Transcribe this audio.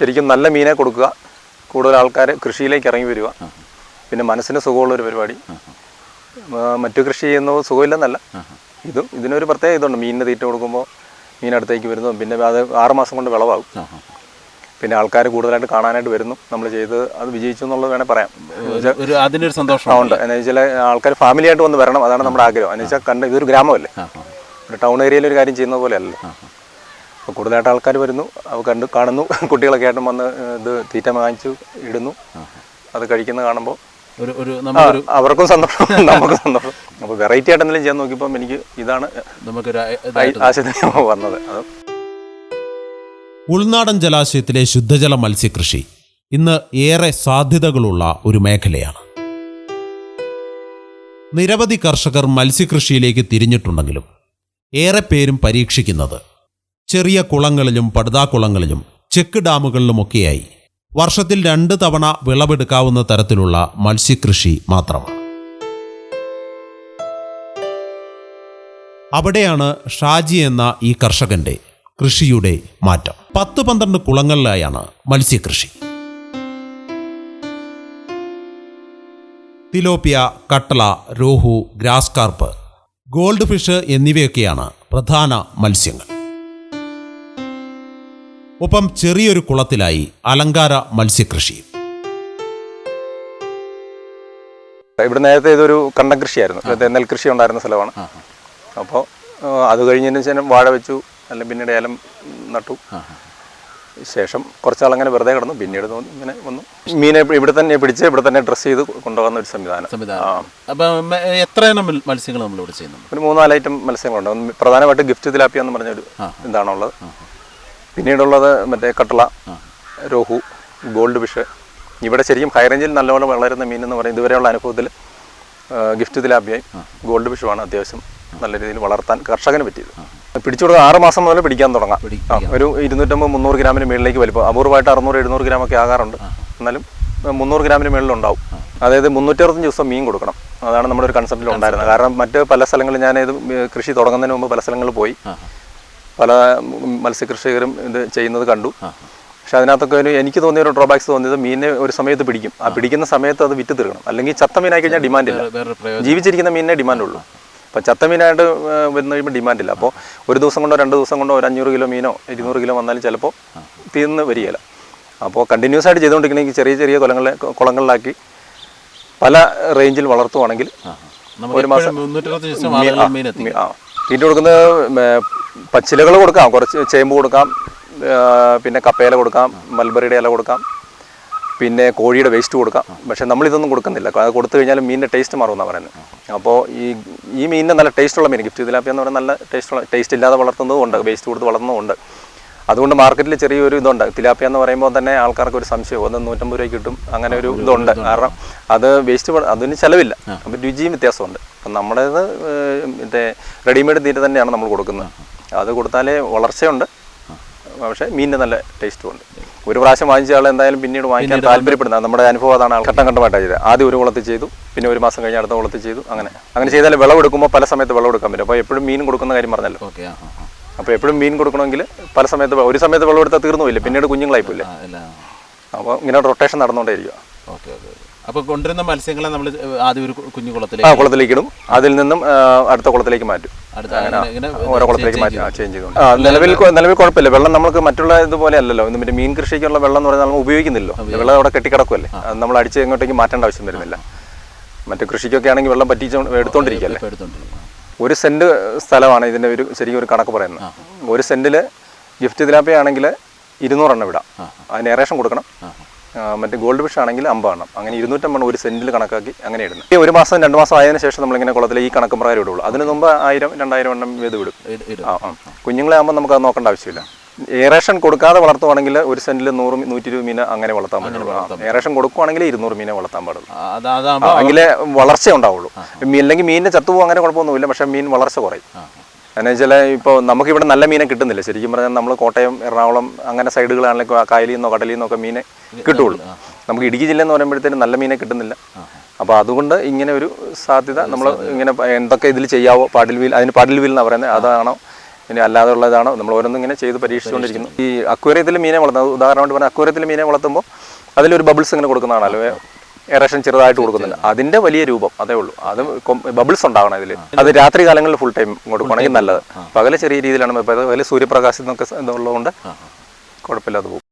ശരിക്കും നല്ല മീനെ കൊടുക്കുക. കൂടുതൽ ആൾക്കാർ കൃഷിയിലേക്ക് ഇറങ്ങി വരിക. പിന്നെ മനസ്സിന് സുഖമുള്ള ഒരു പരിപാടി. മറ്റു കൃഷി ചെയ്യുന്നത് സുഖമില്ലെന്നല്ല. ഇതും ഇതിനൊരു പ്രത്യേക ഇതുണ്ട്. മീനിന് തീറ്റ കൊടുക്കുമ്പോൾ മീൻ അടുത്തേക്ക് വരുന്നു. പിന്നെ അത് ആറുമാസം കൊണ്ട് വിളവാകും. പിന്നെ ആൾക്കാർ കൂടുതലായിട്ട് കാണാനായിട്ട് വരുന്നു. നമ്മൾ ചെയ്ത് അത് വിജയിച്ചു എന്നുള്ളത് വേണേൽ പറയാം. ഒരു- അതിനൊരു സന്തോഷം ഉണ്ട്. എന്ന് വെച്ചാൽ ആൾക്കാർ ഫാമിലി ആയിട്ട് വന്ന് വരണം. അതാണ് നമ്മുടെ ആഗ്രഹം. എന്ന് വെച്ചാൽ കണ്ട് ഇതൊരു ഗ്രാമമല്ലേ. ഒരു ടൗൺ ഏരിയയിൽ ഒരു കാര്യം ചെയ്യുന്ന പോലെ അല്ലല്ലോ അപ്പോൾ കൂടുതലായിട്ട് ആൾക്കാർ വരുന്നു. അവ കണ്ട് കാണുന്നു. കുട്ടികളൊക്കെ ആയിട്ടും വന്ന് ഇത് തീറ്റ വാങ്ങിച്ചു ഇടുന്നു. അത് കഴിക്കുന്ന കാണുമ്പോൾ ഒരു ഒരു അവർക്കും സന്തോഷം. നമുക്കും സന്തോഷം. അപ്പോൾ വെറൈറ്റി ആയിട്ട് എന്തെങ്കിലും ചെയ്യാൻ നോക്കിയപ്പോൾ എനിക്ക് ഇതാണ് നമുക്കൊരു വന്നത്. അത് ഉൾനാടൻ ജലാശയത്തിലെ ശുദ്ധജല മത്സ്യകൃഷി ഇന്ന് ഏറെ സാധ്യതകളുള്ള ഒരു മേഖലയാണ്. നിരവധി കർഷകർ മത്സ്യകൃഷിയിലേക്ക് തിരിഞ്ഞിട്ടുണ്ടെങ്കിലും ഏറെ പേരും പരീക്ഷിക്കുന്നത് ചെറിയ കുളങ്ങളിലും പടുതാക്കുളങ്ങളിലും ചെക്ക് ഡാമുകളിലുമൊക്കെയായി. വർഷത്തിൽ രണ്ട് തവണ വിളവെടുക്കാവുന്ന തരത്തിലുള്ള മത്സ്യകൃഷി മാത്രമാണ്. അവിടെയാണ് ഷാജി എന്ന ഈ കർഷകന്റെ കൃഷിയുടെ മാറ്റം. പത്ത് പന്ത്രണ്ട് കുളങ്ങളിലായാണ് മത്സ്യകൃഷി. തിലോപ്പിയ കട്ടള rohu grass carp gold fish എന്നിവയൊക്കെയാണ് പ്രധാന മത്സ്യങ്ങൾ. ഒപ്പം ചെറിയൊരു കുളത്തിലായി അലങ്കാര മത്സ്യകൃഷി. ഇവിടെ നേരത്തെ ഇതൊരു കണ്ടം കൃഷിയായിരുന്നു. നേരത്തെ നെൽകൃഷി ഉണ്ടായിരുന്ന സ്ഥലമാണ്. അപ്പോൾ അത് കഴിഞ്ഞതിന് ശേഷം വാഴ വെച്ചു അല്ലെങ്കിൽ പിന്നീട് ഏലം നട്ടു. ശേഷം കുറച്ചാൾ അങ്ങനെ വെറുതെ കിടന്നു. പിന്നീട് തോന്നി ഇങ്ങനെ വന്നു. മീനെ ഇവിടെ തന്നെ പിടിച്ച് ഇവിടെ തന്നെ ഡ്രസ്സ് ചെയ്ത് കൊണ്ടുപോകുന്ന ഒരു സംവിധാനം. സംവിധാനം. എത്ര ഇനം മത്സ്യങ്ങൾ നമ്മൾ ഇവിടെ ചെയ്യുന്നു? ഒരു മൂന്നാൽ ഐറ്റം മത്സ്യങ്ങളുണ്ട് പ്രധാനമായിട്ട് ഗിഫ്റ്റ് തിലാപ്പിയ എന്ന് പറഞ്ഞൊരു ഇതാണുള്ളത്. പിന്നീടുള്ളത് മറ്റേ കട്ടള രോഹു ഗോൾഡ് ഫിഷ്. ഇവിടെ ശരിക്കും ഹൈ റേഞ്ചിൽ നല്ലപോലെ വളരുന്ന മീൻ എന്ന് പറയുന്നത് ഇതുവരെയുള്ള അനുഭവത്തിൽ ഗിഫ്റ്റ് തിലാപ്പിയായി ഗോൾഡ് ഫിഷുമാണ് അത്യാവശ്യം നല്ല രീതിയിൽ വളർത്താൻ കർഷകന് പറ്റിയത്. പിടിച്ചു കൊടുക്കുക ആറ് മാസം മുതൽ പിടിക്കാൻ തുടങ്ങാം. ഒരു ഇരുന്നൂറ്റമ്പത് മുന്നൂറ് ഗ്രാമിന് മുകളിലേക്ക് വലിപ്പം. അപൂർവമായിട്ട് അറുന്നൂറ് എഴുന്നൂറ് ഗ്രാമൊക്കെ ആകാറുണ്ട്. എന്നാലും മുന്നൂറ് ഗ്രാമിന് മുകളിലുണ്ടാവും അതായത് മുന്നൂറ്ററുപത്തഞ്ച് ദിവസം മീൻ കൊടുക്കണം. അതാണ് നമ്മുടെ ഒരു കൺസെപ്റ്റിൽ ഉണ്ടായിരുന്നത്. കാരണം മറ്റ് പല സ്ഥലങ്ങളിൽ ഞാൻ ഇത് കൃഷി തുടങ്ങുന്നതിന് മുമ്പ് പല സ്ഥലങ്ങളിൽ പോയി. പല മത്സ്യകൃഷികരും ഇത് ചെയ്യുന്നത് കണ്ടു. പക്ഷെ അതിനകത്തൊക്കെ ഒരു എനിക്ക് തോന്നിയ ഒരു ഡ്രോബാക്സ് തോന്നിയത് മീനിനെ ഒരു സമയത്ത് പിടിക്കും. ആ പിടിക്കുന്ന സമയത്ത് അത് വിറ്റ് തീർക്കണം. അല്ലെങ്കിൽ ചത്ത മീനായി കഴിഞ്ഞാൽ ഡിമാൻഡ് ഇല്ല. ജീവിച്ചിരിക്കുന്ന മീനിനെ ഡിമാൻഡ് ഉള്ളൂ. അപ്പം ചത്ത മീനായിട്ട് വരുന്ന കഴിയുമ്പോൾ ഡിമാൻഡ് ഇല്ല. അപ്പോൾ ഒരു ദിവസം കൊണ്ടോ രണ്ട് ദിവസം കൊണ്ടോ ഒരു അഞ്ഞൂറ് കിലോ മീനോ ഇരുന്നൂറ് കിലോ വന്നാലും ചിലപ്പോൾ തീർന്ന് വരികയില്ല. അപ്പോൾ കണ്ടിന്യൂസ് ആയിട്ട് ചെയ്തുകൊണ്ടിരിക്കണമെങ്കിൽ ചെറിയ ചെറിയ കുളങ്ങളെ കുളങ്ങളിലാക്കി പല റേഞ്ചിൽ വളർത്തുവാണെങ്കിൽ ഒരു മാസം തീറ്റ കൊടുക്കുന്നത് പച്ചിലകൾ കൊടുക്കാം. കുറച്ച് ചേമ്പ് കൊടുക്കാം. പിന്നെ കപ്പയില കൊടുക്കാം. മൽബറിയുടെ ഇല കൊടുക്കാം. പിന്നെ കോഴിയുടെ വേസ്റ്റ് കൊടുക്കാം. പക്ഷേ നമ്മളിതൊന്നും കൊടുക്കുന്നില്ല. അത് കൊടുത്തു കഴിഞ്ഞാൽ മീനിന്റെ ടേസ്റ്റ് മാറും മാറുമെന്നാണ് പറയുന്നത്. അപ്പോൾ ഈ ഈ മീനിന് നല്ല ടേസ്റ്റുള്ള മീൻ ഗിഫ്റ്റ് ഇതിലാപ്പി എന്ന് പറയുന്നത് നല്ല ടേസ്റ്റുള്ള ടേസ്റ്റ് ഇല്ലാതെ വളർത്തുന്നതും ഉണ്ട്. വേസ്റ്റ് കൊടുത്ത് വളർത്തുന്നതുമുണ്ട് അതുകൊണ്ട് മാർക്കറ്റിൽ ചെറിയൊരു ഇതുണ്ട്. തിലാപ്പിയ എന്ന് പറയുമ്പോൾ തന്നെ ആൾക്കാർക്ക് ഒരു സംശയം. ഒന്ന് നൂറ്റമ്പത് രൂപയ്ക്ക് കിട്ടും. അങ്ങനെ ഒരു ഇതുണ്ട്. കാരണം അത് വേസ്റ്റ് അതിന് ചിലവില്ല. അപ്പം രുചിയും വ്യത്യാസമുണ്ട്. അപ്പം നമ്മുടേത് മറ്റേ റെഡിമെയ്ഡ് തീറ്റ തന്നെയാണ് നമ്മൾ കൊടുക്കുന്നത്. അത് കൊടുത്താലേ വളർച്ചയുണ്ട്. പക്ഷേ മീനിന് നല്ല ടേസ്റ്റും ഉണ്ട് ഒരു പ്രാവശ്യം വാങ്ങിച്ച ആൾ എന്തായാലും പിന്നീട് വാങ്ങിക്കാൻ താല്പര്യപ്പെടുന്നത് നമ്മുടെ അനുഭവം അതാണ് ആൾ ഘട്ടം ഘട്ടമായിട്ടാണ് ചെയ്തത്. ആദ്യം ഒരു കുളത്തിൽ ചെയ്തു പിന്നെ ഒരു മാസം കഴിഞ്ഞ് അടുത്ത കുളത്തിൽ ചെയ്തു അങ്ങനെ. അങ്ങനെ ചെയ്താൽ വിളവെടുക്കുമ്പോൾ പല സമയത്ത് വിളവെടുക്കാൻ പറ്റും. അപ്പോൾ എപ്പോഴും മീൻ കൊടുക്കുന്ന കാര്യം പറഞ്ഞല്ലോ. അപ്പോൾ എപ്പോഴും മീൻ കൊടുക്കണമെങ്കിൽ പല സമയത്ത് ഒരു സമയത്ത് വിളവെടുത്താൽ തീർന്നു പോയില്ല പിന്നീട് കുഞ്ഞുങ്ങളായി പോയില്ലേ അപ്പോൾ ഇങ്ങനെ റൊട്ടേഷൻ നടന്നുകൊണ്ടേയിരിക്കുക ഓക്കെ ഓക്കെ അപ്പോൾ കൊണ്ടുവരുന്ന മത്സ്യങ്ങളെ നമ്മൾ ആദ്യം ഒരു കുഞ്ഞു കുഞ്ഞു ആ കുളത്തിലേക്ക് കുളത്തിലേക്ക് ഇടും. അതിൽ നിന്നും അടുത്ത കുളത്തിലേക്ക് മാറ്റും. ഓരോ കുളത്തിലേക്ക് മാറ്റും. ചേഞ്ച് ചെയ്തുകൊണ്ട് ആ നിലവിൽ നിലവിൽ കുഴപ്പമില്ല. വെള്ളം നമുക്ക് മറ്റുള്ള ഇതുപോലെ അല്ലല്ലോ. മറ്റേ മീൻ കൃഷിക്കുള്ള വെള്ളം എന്ന് പറഞ്ഞാൽ നമ്മൾ ഉപയോഗിക്കുന്നില്ലോ വെള്ളം അവിടെ കെട്ടിക്കിടക്കുമല്ലേ അത് നമ്മൾ അടിച്ച് എങ്ങോട്ടേക്ക് മാറ്റേണ്ട ആവശ്യം വരുന്നില്ല. മറ്റു കൃഷിക്കൊക്കെ ആണെങ്കിൽ വെള്ളം പറ്റിച്ച് എടുത്തോണ്ടിരിക്കുകയല്ലേ? ഇപ്പോൾ എടുത്തോണ്ടിരിക്കും. ഒരു സെന്റ് സ്ഥലമാണ് ഇതിന്റെ ഒരു ശരിക്കും ഒരു കണക്ക് പറയുന്നത്. ഒരു സെന്റിൽ ഗിഫ്റ്റ് തിലാപ്പി ആണെങ്കിൽ ഇരുന്നൂറെണ്ണം വിടാം അതിന് ഏറേഷൻ കൊടുക്കണം. മറ്റേ ഗോൾഡ് ഫിഷ് ആണെങ്കിൽ അമ്പതെണ്ണം. അങ്ങനെ ഇരുന്നൂറ്റമ്പണ്ണം ഒരു സെന്റിൽ കണക്കാക്കി അങ്ങനെ ഇടുന്നു. ഈ ഒരു മാസം രണ്ട് മാസം ആയതിനു ശേഷം നമ്മളിങ്ങനെ കുളത്തിൽ ഈ കണക്ക് പ്രകാരം ഇടുള്ളൂ. അതിന് മുമ്പ് ആയിരം രണ്ടായിരം എണ്ണം വീത് വിടും ആ ആ. കുഞ്ഞുങ്ങളെ ആകുമ്പോൾ നമുക്ക് അത് നോക്കേണ്ട ആവശ്യമില്ല. ഏറേഷൻ കൊടുക്കാതെ വളർത്തുവാണെങ്കിൽ ഒരു സെന്റിൽ നൂറ് നൂറ്റി ഇരുപത് മീന അങ്ങനെ വളർത്താൻ പറ്റുള്ളൂ ഏറേഷൻ കൊടുക്കുവാണെങ്കിൽ ഇരുന്നൂറ് മീനെ വളർത്താൻ പാടുള്ളൂ. അല്ലെങ്കിൽ അതാകുമ്പോൾ വളർച്ച ഉണ്ടാവുള്ളൂ അല്ലെങ്കിൽ മീനിന് ചത്തുപോകും അങ്ങനെ കുഴപ്പമൊന്നുമില്ല. പക്ഷെ മീൻ വളർച്ച കുറയും. എന്ന് വെച്ചാൽ ഇപ്പോൾ നമുക്കിവിടെ നല്ല മീനെ കിട്ടുന്നില്ല. ശരിക്കും പറഞ്ഞാൽ നമ്മൾ കോട്ടയം എറണാകുളം അങ്ങനെ സൈഡുകളാണെങ്കിൽ കായലിൽ നിന്നോ കടലിൽ നിന്നൊക്കെ മീനെ കിട്ടുള്ളൂ. നമുക്ക് ഇടുക്കി ജില്ല എന്ന് പറയുമ്പോഴത്തേനും നല്ല മീനെ കിട്ടുന്നില്ല. അപ്പോൾ അതുകൊണ്ട് ഇങ്ങനെ ഒരു സാധ്യത നമ്മൾ ഇങ്ങനെ എന്തൊക്കെ ഇതിൽ ചെയ്യാവോ പാടിൽ വീൽ അതിന് പാടിൽ വീൽ എന്നാണ് പറയുന്നത്. അതാണോ? ഇനി അല്ലാതെ ഉള്ളതാണോ നമ്മൾ ഓരോന്നും ഇങ്ങനെ ചെയ്ത് പരീക്ഷിച്ചുകൊണ്ടിരിക്കുന്നു. ഈ അക്വേറിയത്തിൽ മീനെ വളർത്തുന്നത് ഉദാഹരണമായിട്ട് പറഞ്ഞാൽ അക്വേറിയത്തിൽ മീനെ വളർത്തുമ്പോൾ അതിലൊരു ബബിൾസ് ഇങ്ങനെ കൊടുക്കുന്നതാണല്ലോ. എറേഷൻ ചെറുതായിട്ട് കൊടുക്കുന്നില്ല അതിന്റെ വലിയ രൂപം അതേ ഉള്ളൂ. അത് ബബിൾസ് ഉണ്ടാവണം ഇതിൽ അത് രാത്രി കാലങ്ങളിൽ ഫുൾ ടൈം കൊടുക്കുകയാണെങ്കിൽ നല്ലത്. പകല ചെറിയ രീതിയിലാണ്. വലിയ സൂര്യപ്രകാശം എന്നൊക്കെ ഉള്ളതുകൊണ്ട് കുഴപ്പമില്ലാതെ പോകും.